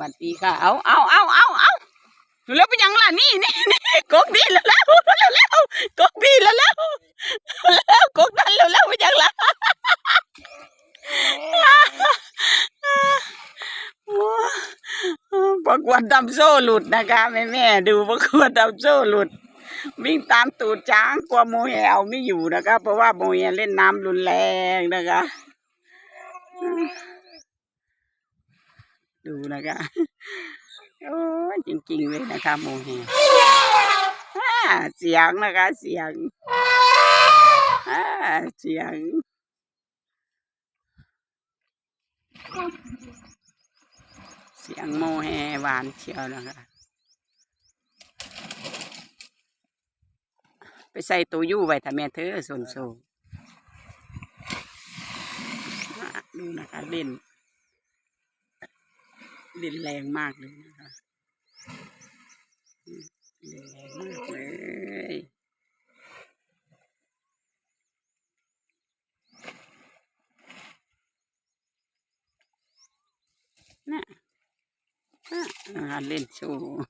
วัสดีค่ะ เอาเอาเอาเอาเอาแล้วเป็นยังล่ะนี่นี่นี่กกนี่แล้วแล้วแล้วแล้วกกพี่แล้วแล้วแล้วกกนั่นแล้วแล้วเป็นยังล่ะประกวดดำโซ่หลุดนะคะแม่แม่ดูประกวดดำโซ่หลุด วิ่งตามตูดช้างกลัวโมเฮเอาไม่อยู่นะคะ เพราะว่าโมเฮเล่นน้ำรุนแรงนะคะ ดูนะคะโอ้จริงๆเลยนะคะโมเฮเสียงนะคะเสียงเสียงเสียงโมเฮหวานเชียวนะคะไปใส่ตัวยู่ไว้ถ้าแม่เธอส่วนโซดูนะคะเล่น ดินแรงมากเลยนะคะดินแรงมากเลยน่ะน่ะเล่นโชว์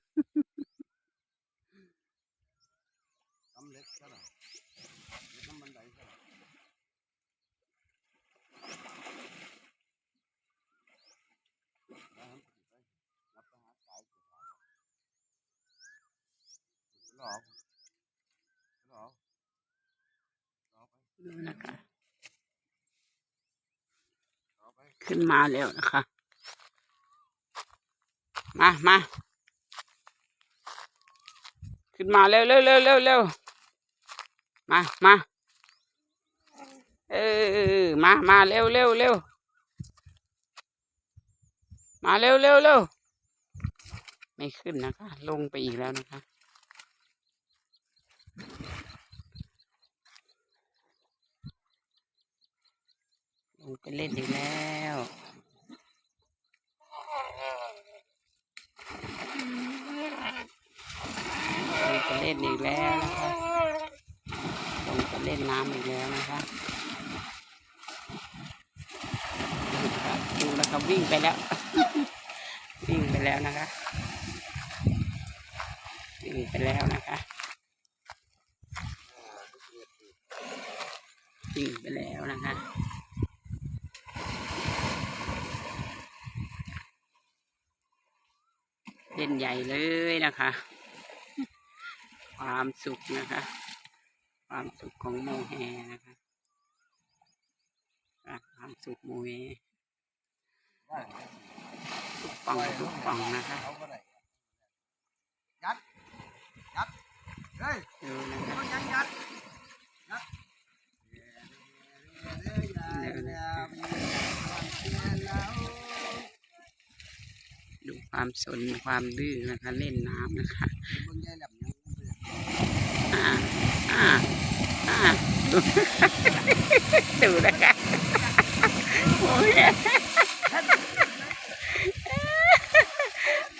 ทำเล็กก็ได้ทำบันไดก็ได้ หลอกหลอกหลอกไปดูนะคะหลอกไปขึ้นมาแล้วนะคะ มามาขึ้นมาเร็วเร็วเร็วเร็วเร็วมามาเออมามาเร็วเร็วเร็วมาเร็วเร็วเร็วไม่ขึ้นนะคะ ลงไปอีกแล้วนะคะ ลงไปเล่นอีกแล้วลงไปเล่นอีกแล้วนะคะลงไปเล่นน้ำอีกแล้วนะคะดูนะคะวิ่งไปแล้ว วิ่งไปแล้วนะคะวิ่งไปแล้วนะคะวิ่งไปแล้วนะคะ เล่ นใหญ่เลยนะคะ ความสุขนะคะ ความสุขของโมแฮนะคะอะความสุขโมแฮได้ทุกป่องทุกป่องนะคะเอาก็ได้ยัดยัดเฮ้ยดูนะคะ ต้องยัดยัดยัดเดี๋ยวอย่าอย่า ดู ความสนความดื้อนะคะเล่นน้ำนะคะเบิ่งยายแหลมยังอ่าอ่าอ่าดูดูนะคะโมแฮ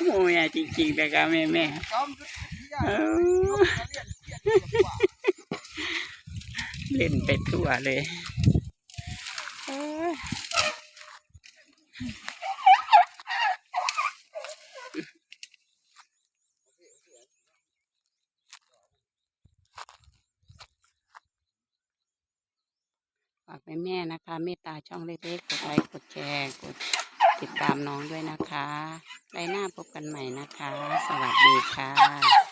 โมแฮจริงๆนะคะแม่แม่ซ้อมยุดที่ยาๆเอลองมาเรียนเรียนเรียนกว่าเล่นไปทั่วเลยเอ้ยฝากแม่ๆนะคะ เมตตาช่องเล็กๆกดไลค์กดแชร์กดติดตามน้องด้วยนะคะไว้หน้าพบกันใหม่นะคะ สวัสดีค่ะ